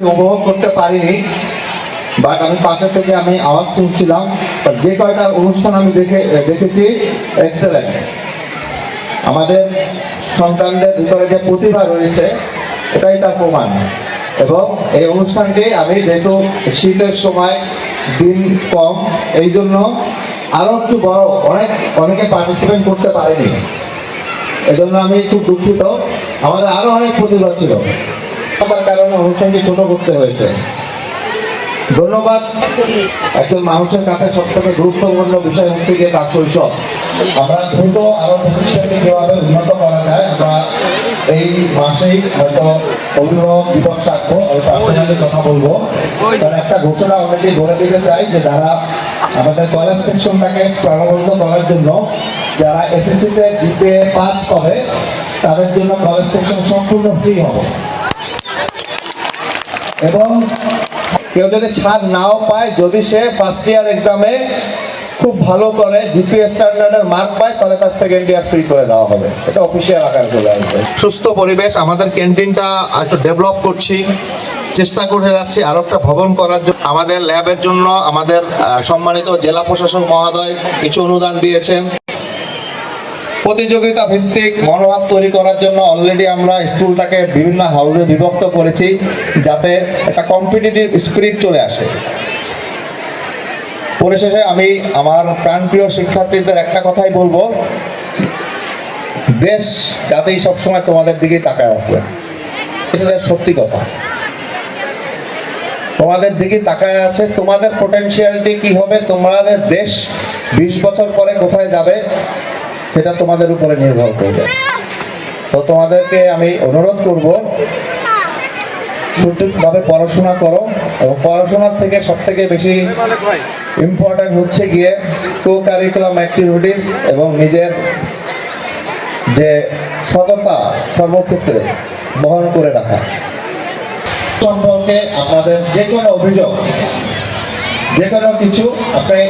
উপভোগ করতে পারিনি বাট আমি পাশে থেকে আমি আওয়াজ শুনছিলাম, But যে কয়টা অনুষ্ঠান আমি দেখে দেখেছি এক্সেলেন্ট আমাদের সন্তানদের ভিতরে যে প্রতিভা রয়েছে, এটাই তার প্রমাণ। এবং এই অনুষ্ঠানটি আমি যেহেতু শীতের সময় দিন কম, এই জন্য আরও একটু বড়, অনেক, অনেকে পার্টিসিপেট করতে পারেনি। এজন্য আমি খুব দুঃখিত। আমাদের আরও অনেক প্রতিভা ছিল। তার কারণে অনুষ্ঠানটি ছোট করতে হয়েছে। ধন্যবাদ। একজন মানুষের কাছে সব থেকে গুরুত্বপূর্ণ বিষয় হচ্ছে গিয়ে তার শৈশব। আমরা দ্রুত আরও প্রতিষ্ঠানকে কীভাবে উন্নত করা যায়, আমরা এই মাসেই হয়তো অভিভাবক দিবস রাখব, আমি পার্সোনালি কথা বলব। কারণ একটা ঘোষণা অলরেডি ধরে দিতে চাই যে যারা আমাদের কলেজ সেকশনটাকে প্রাণবন্ত করার জন্য, যারা এসএসসি তে জিপিএ পাস করে, তাদের জন্য কলেজ সেকশন সম্পূর্ণ ফ্রি হবে। এবং কেউ যদি ছাড় নাও পায়, যদি সে ফার্স্ট ইয়ার এক্সামে খুব ভালো করে জিপিএস স্ট্যান্ডার্ডের মার্ক পায়, তাহলে তার সেকেন্ড ইয়ার ফ্রি করে দেওয়া হবে। এটা অফিসিয়াল আকার চলে আসবে। সুস্থ পরিবেশ, আমাদের ক্যান্টিনটা একটু ডেভেলপ করছি, চেষ্টা করে যাচ্ছি আরও একটা ভবন করার জন্য। আমাদের ল্যাবের জন্য আমাদের সম্মানিত জেলা প্রশাসক মহোদয় কিছু অনুদান দিয়েছেন। প্রতিযোগিতা ভিত্তিক মনোভাব তৈরি করার জন্য অলরেডি আমরা স্কুলটাকে বিভিন্ন হাউসে বিভক্ত করেছি যাতে একটা কম্পিটিটিভ স্পিরিট চলে আসে। পরিশেষে আমি আমার প্রাণপ্রিয় শিক্ষার্থীদের একটা কথাই বলব, দেশ যাতেই সবসময় তোমাদের দিকেই তাকায় আছে। এটা সত্যি কথা। তোমাদের দিকে তাকায় আছে, তোমাদের পোটেনশিয়ালিটি কি হবে, তোমাদের দেশ বিশ বছর পরে কোথায় যাবে সেটা তোমাদের উপরে নির্ভর করবে। তো তোমাদেরকে আমি অনুরোধ করব, সঠিকভাবে পড়াশোনা করো এবং পড়াশোনার থেকে সব থেকে বেশি ইম্পর্ট্যান্ট হচ্ছে গিয়ে কো কারিকুলাম অ্যাক্টিভিটিস এবং নিজের যে সততা সর্বক্ষেত্রে বহন করে রাখা। সম্পর্কে আপনাদের যে কোনো অভিযোগ, যে কোনো কিছু আপনি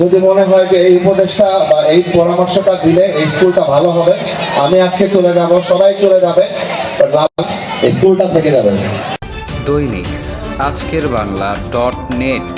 যদি মনে হয় যে এই উপদেশটা বা এই পরামর্শটা দিলে এই স্কুলটা ভালো হবে, আমি আজকে চলে যাব, সবাই চলে যাবে স্কুলটা থেকে যাবে। দৈনিক আজকের বাংলা ডট নেট।